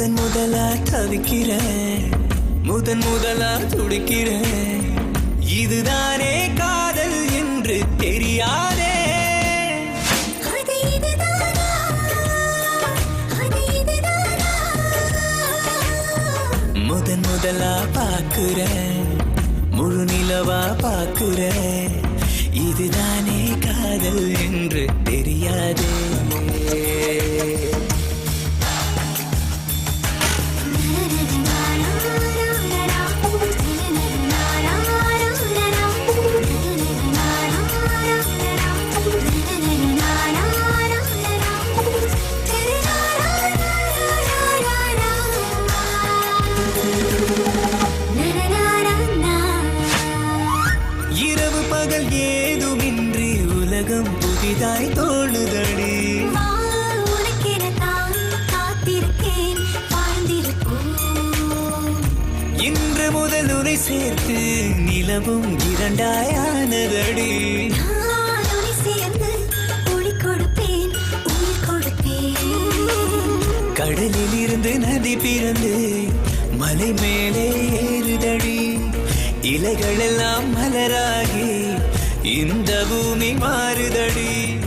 முதன் முதலா துடிக்கிறேன். இதுதானே காதல் என்று தெரியாதே. முதன் முதலா பாக்குறேன் முழு நிலவா பாக்குறேன் இதுதானே காதல் என்று தெரியாதே. சேர்த்து நிலவும் இரண்டாயானதடி. கடலில் இருந்து நதி பிறந்து மலை மேலே ஏறுதடி. இலைகள் எல்லாம் மலராகி இந்த பூமி மாறுதடி.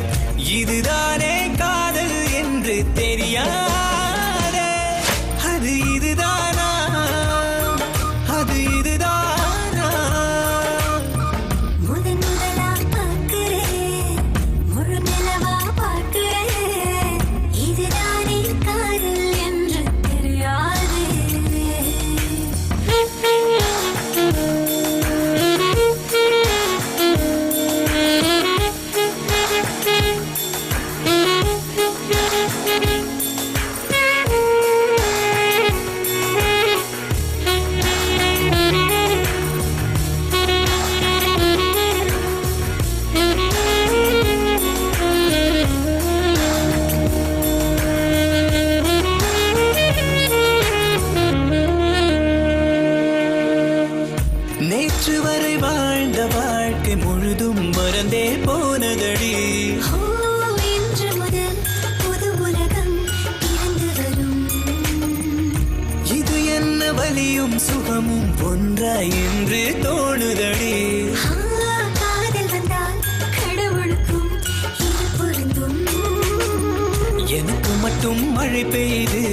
நேற்று வரை வாழ்ந்த வாழ்க்கை முழுதும் மறந்தே போனதடி. இது என்ன வலியும் சுகமும் ஒன்றாய் என்று தோணுதடி. எனக்கு மட்டும் மழை பெய்து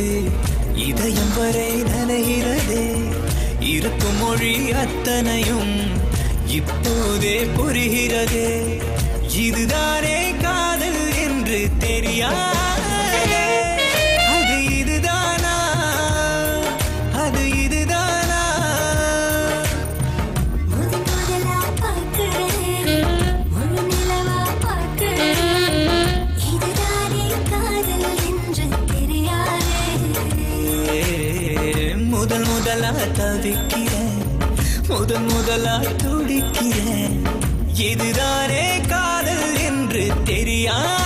இதயம் வரை நனைகிறதே. இருக்கும் மொழி அத்தனையும் இப்போதே புரிகிறதே. இதுதானே காதல் என்று தெரியாது முதல் முதலா தவிக்கிறேன். முதல் முதலா துடிக்கிறேன். இதுதானே காதல் என்று தெரியாது